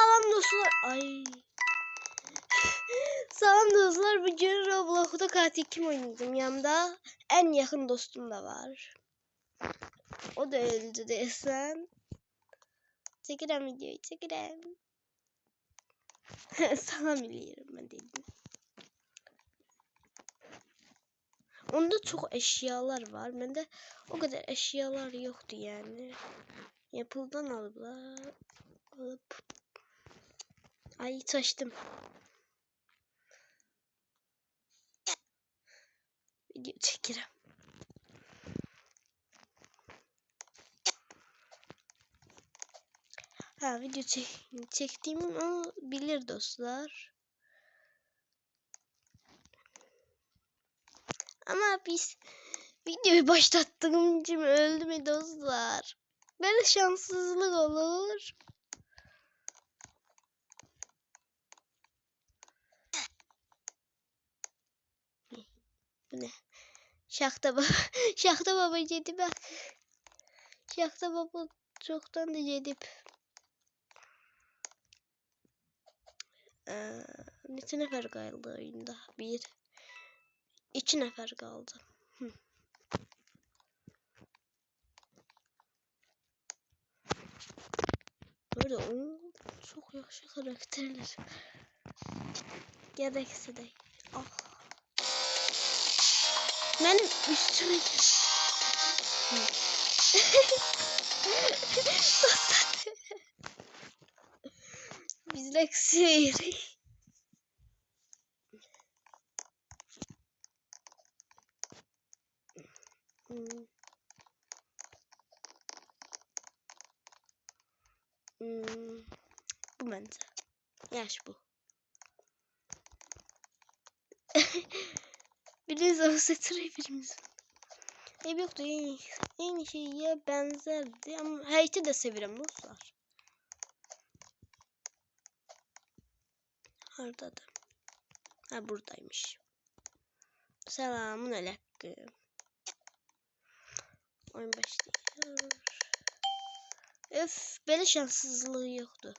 Salam dostlar. Ay. Salam dostlar. Bugün Roblox'da katil kim oynadım yanımda. En yakın dostum da var. O da öldü desem. Çekirem videoyu çekirem. Salam biliyorum ben dedim. Onda çok eşyalar var. Bende o kadar eşyalar yoktu yani. Yapıldan alıp alıp Ay taştım. Video çekerim. Ha video çek çektiğimi o bilir dostlar. Ama biz videoyu başlattığım için öldü mü dostlar? Böyle şanssızlık olur. Bu ne? Şahta baba. Şahta baba yedi bak. Şahta baba çoktan da yedip. Ee, neçə nəfər qaldı oyunda? Bir. İki nəfər qaldı. Hı. Böyle o çok yaxşı karakterler. Gerekse de. Ah. Benim üstüme. Bizlek seyri. Hmm. Hmm. Bu bence. Yaş bu. Biriniz avusatırı birimiz. Ev yoktu en, en şeye benzerdi ama heyti de severim dostlar. Hardadır. Ha buradaymış. Selamun aleyküm. Oyun başlıyor. Öf böyle şanssızlığı yoktu.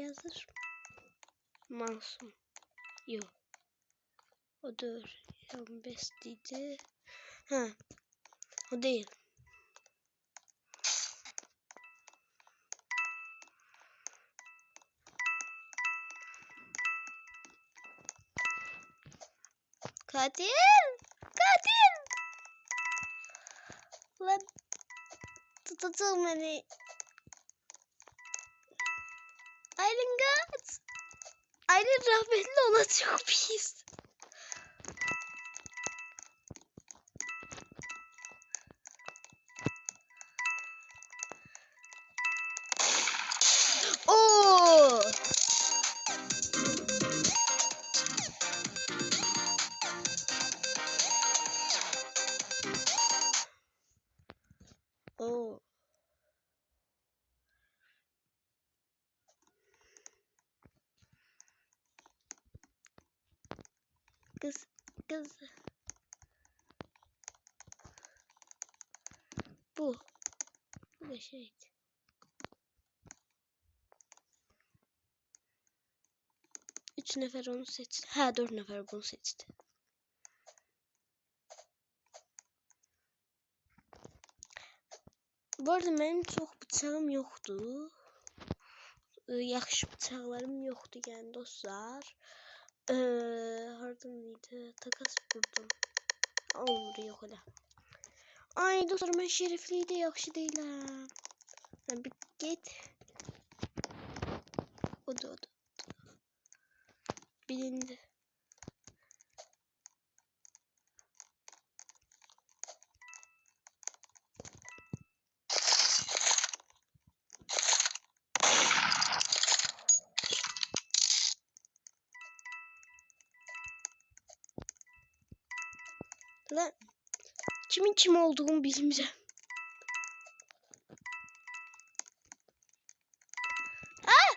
Yazır. Masum. Yok. O dur. 15 dedi. Ha. O değil. Katil! Katil! Lan beni. Aylin kaç. Aylin rahmetli olacak biz. Oo! Kız, kız. Bu. Bu da şey. Üç nefer onu seçti. Ha dört nefer bunu seçti. Bu arada benim çok bıçağım yoktu. Ee, Yaxşı bıçaqlarım yoktu yani dostlar. Ee? Takas vurdum. Olmur yok elə. Ay dostlar mən şərəfli də yaxşı deyiləm. Hə, bir get. O da o. Bilindi. kim olduğumu bilmiyorum. Ah!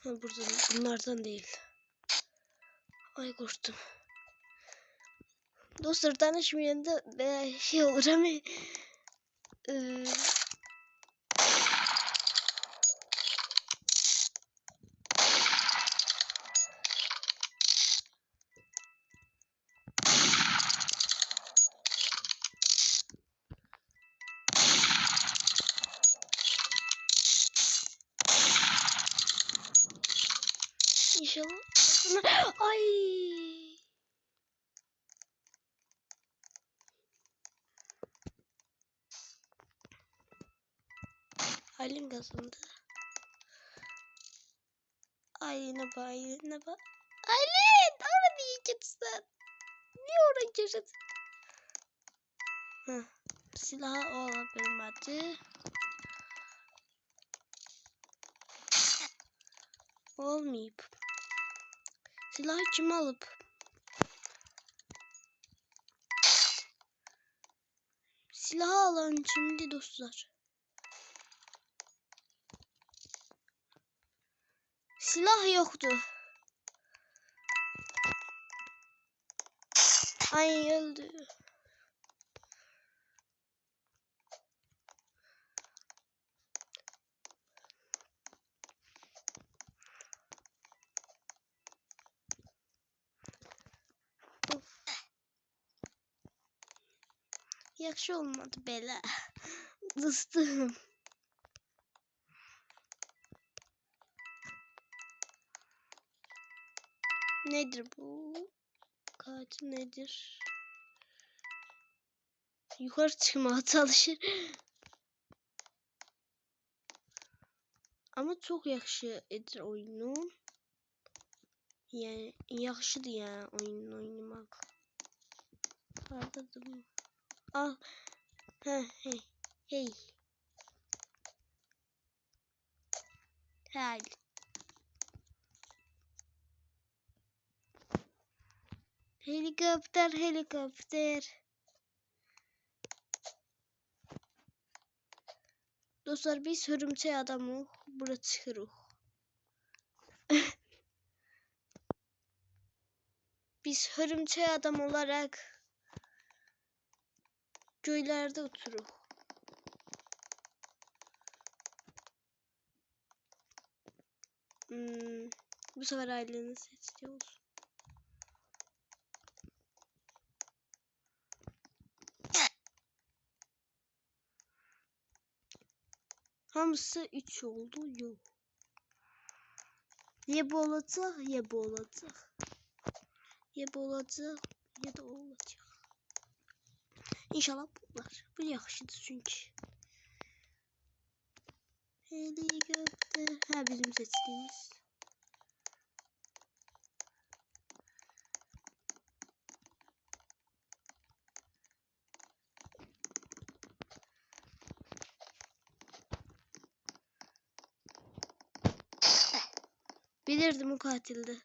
Ha burada bunlardan değil. Ay korktum. Dostlar tanışmayan da veya şey olur ama eee, İnşallah. Ay. Aylin kazandı. Aylin'e bak, Aylin'e bak. Aylin! Orada yiyeceksin. Niye oraya gireceksin? Heh. Silahı olabilmedi. Olmayıp. Silahı kim alıp? Silahı alan şimdi dostlar. Silah yoktu. Ay öldü. Of. Yaxşı olmadı belə. Dostum. Nedir bu? Katil nedir? Yukarı çıkmaya çalışır. Ama çok yaxşı edir oyunu. Yəni yaxşıdır yəni oyun oynamaq. Hardadır bu? Al. Hə, hey. Hey. Hə. Helikopter, helikopter. Dostlar biz hörümçək adamıq. Bura çıxırıq. biz hörümçək adam olaraq göylərdə uçuruq. Hmm, bu sefer aileni seçti olsun. Hamısı 3 oldu. Yok. Ya bu olacak ya bu olacak. Ya bu olacak ya da olacak. İnşallah bunlar. Bu yaxşıdır çünkü. Helikopter. Ha bizim seçtiğimiz. Bilirdim o katildi.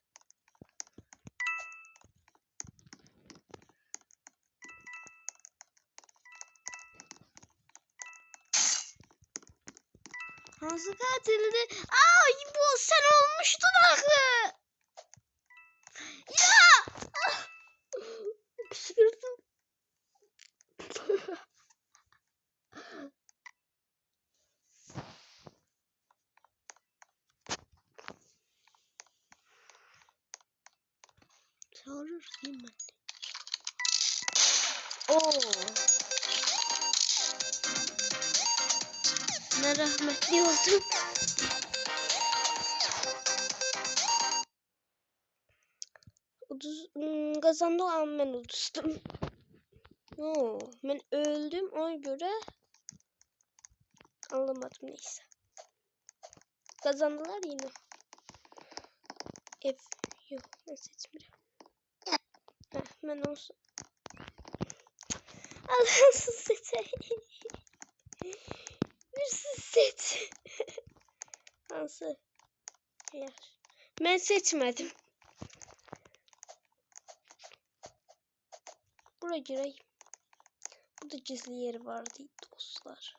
Hansı katildi? Aa bu sen olmuştun akı. Ya! Ah! Kışkırdım. Çağırır değil mi? Oo. Ne rahmetli oldum. Uduz, ım, kazandı ama ben uduzdım. Oo, ben öldüm ona göre anlamadım neyse. Kazandılar yine. F yok ben seçmiyorum. Ben olsun. Allah'sız seçeyim. Bir siz seç. Hansı? Yer. Ben seçmedim. Buraya gireyim. Burada gizli yer vardı dostlar.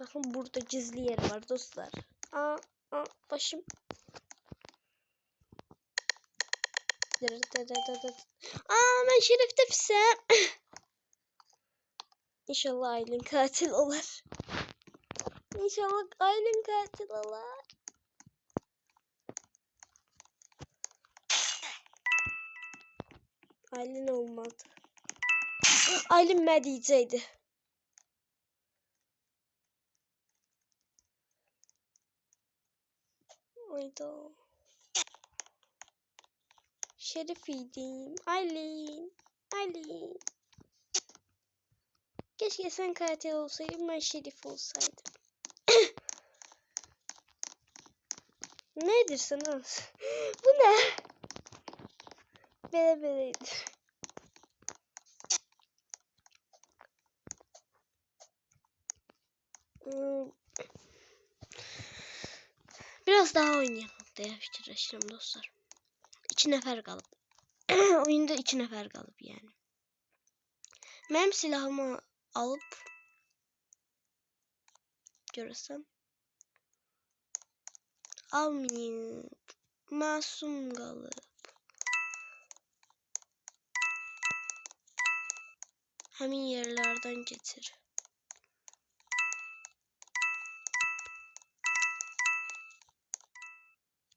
Bakın burada gizli yer var dostlar. Aa, aa başım. Aa ben Şerif Tepsem. İnşallah Aylin katil olur. İnşallah Aylin katil olur. Aylin olmadı. Aylin ben diyeceydi. Oyda. Şerifiydim. Aylin. Aylin. Keşke sen katil olsaydın ben şerif olsaydım. Nedir sana? Bu ne? Bele beleydi. Hmm. Biraz daha oynayalım fikirleşirim dostlar. İki nefer kalıp. Oyunda iki nefer kalıp yani. Benim silahımı alıp görürsem almayayım. Masum kalıp. Hemen yerlerden getir.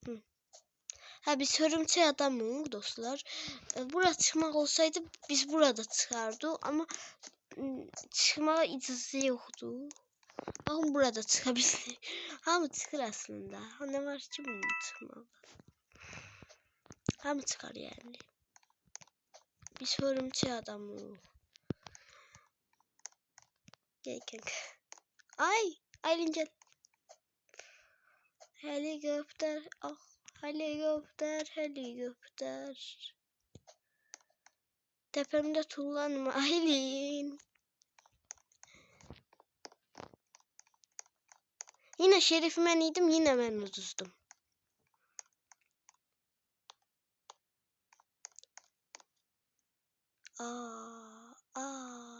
Hı. Ha biz hörümçek adamı dostlar. E, Burada çıkmak olsaydı biz burada çıkardı ama ım, çıkma icazı yoktu. Bakın burada çıkabilir. Hamı çıkır aslında. Ne var ki bunun çıkmalı. Hamı çıkar yani. Biz hörümçek adamı. Gel kanka. Ay! Gel. Helikopter. Ah. Helikopter. Helikopter. Tepemde tullanma Aylin. Yine şerifime iyiydim yine ben uzuzdum. Aa, aa.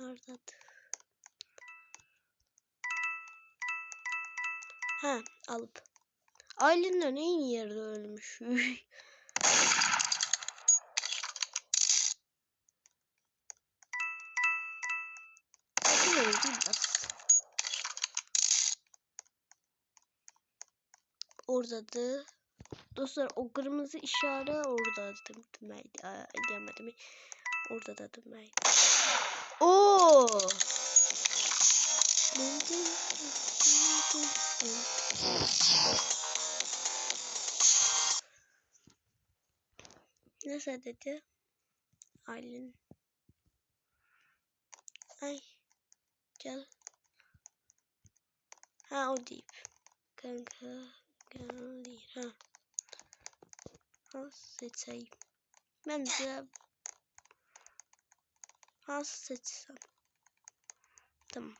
Oradadır. Ha alıp. Ailenin en yerde ölmüş. Oradadı. Dostlar o kırmızı işaret orada demeydi. Aa, Demedim. Orada da demeydi. Oo. Nasıl dedi? Aylin. Ay. Gel. Ha o deyip. Kanka. Gel değil. Ha. Ha seçeyim. Ben de Nasıl seçsem? Tamam.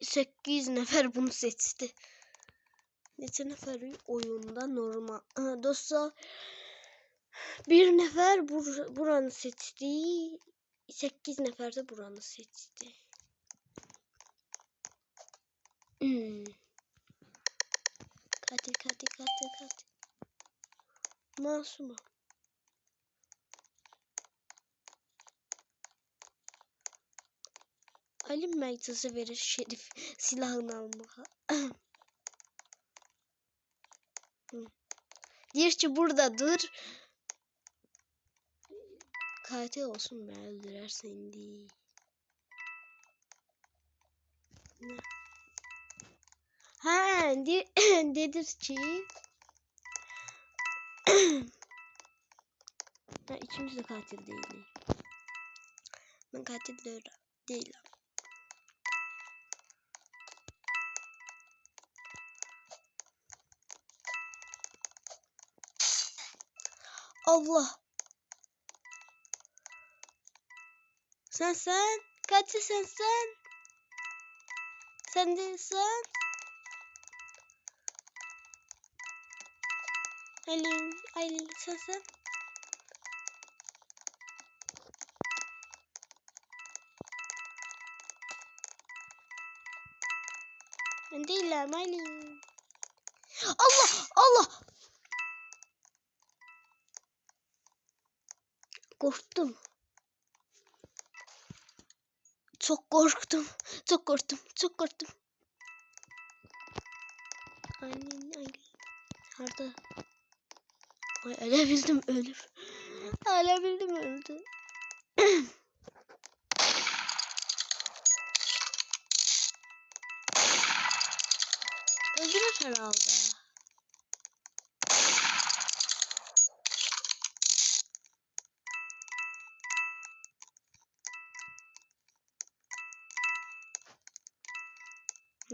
800 nefer bunu seçti. Neçə nefer oyunda normal. Ha, dostlar bir nefer bur buranı seçti. 8 nefer de buranı seçti. Hmm. Katil katil katil katil. Masuma. Meclisi verir şerif silahını almaya. Ki burada dur. Katil olsun ben öldürersen değil. Ne? Ha de dedir ki ha, ikimiz de katil değiliz. Ben katil değilim. Allah. Sen sen. Kaçı sen sen. Sen de sen. Aylin. Aylin sen sen. Ben değilim Aylin. Allah Allah. Korktum. Çok korktum. Çok korktum. Çok korktum. Aylin Aylin. Nerede? Ay ölebildim ölür. Ölebildim öldü. Öldürür herhalde.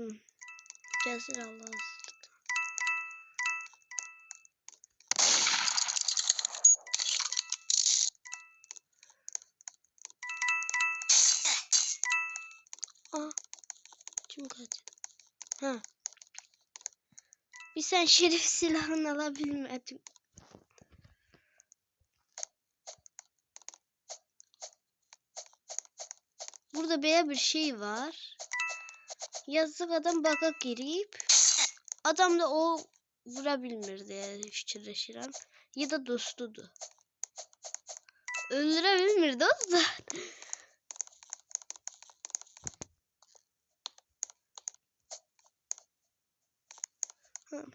Hı. Gelsin Allah'a. Aa, kim kaçtı? Ha. Bir sen şerif silahını alabilmedin. Burada böyle bir şey var. Yazık adam baka girip adam da o vurabilmir diye fikirleşirəm. Ya da dostudur. Öldürebilmir dostlar. Hı.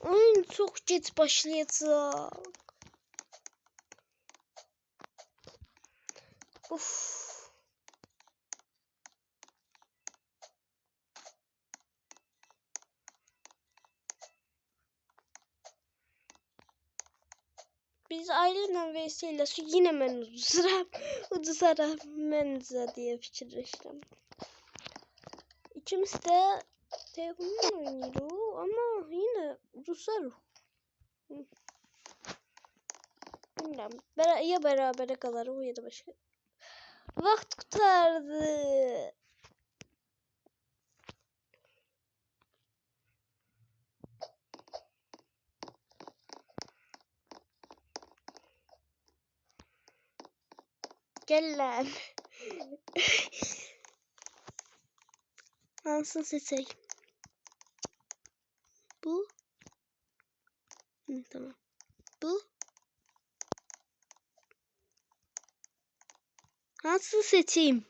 Oyun çok geç başlayacak. Uf. Biz ailemle vesile su yine mən uduzaram. Uduzaram mənzə deyə fikirləşirəm. İkimiz də telefonla yenə uduzarıq. Hı. Bilmirəm. Bəra ya bərabərə qalarıq, ya da başqa. Vaxt qutardı. Gel lan. Hansını seçeyim? Bu. Hı, tamam. Bu. Hansını seçeyim?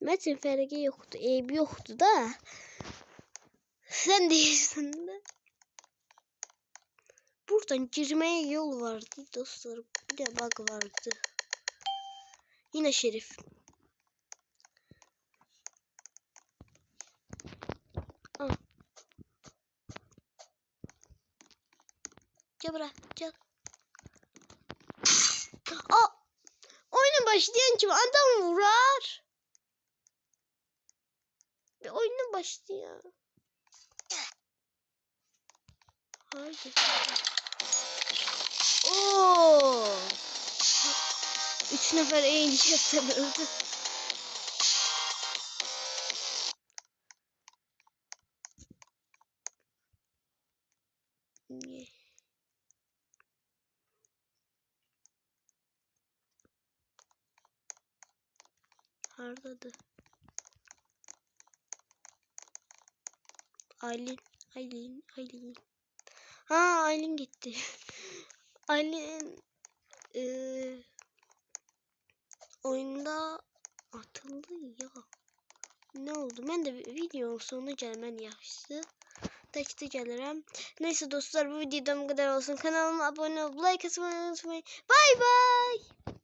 Metin Ferge yoktu. Eybi yoktu da. Sen değilsin de. Buradan girmeye yol vardı dostlar. Bir de bug vardı. Yine şerif. Al. Gel buraya gel. Aa! Oyunun başlayan kim? Adam vurar. Bir oyunun başlayan. Haydi. Oo. Üç nefer eğileceğim öldü. Niye? Hardadı. Aylin, Aylin, Aylin. Ha Aylin gitti. Aylin eee oyunda atıldı ya. Ne oldu? Ben de videonun sonuna gelmen yaxşısı. Tekte gelirim. Neyse dostlar bu videodan bu kadar olsun. Kanalıma abone olup like atmayı unutmayın. Bay bay.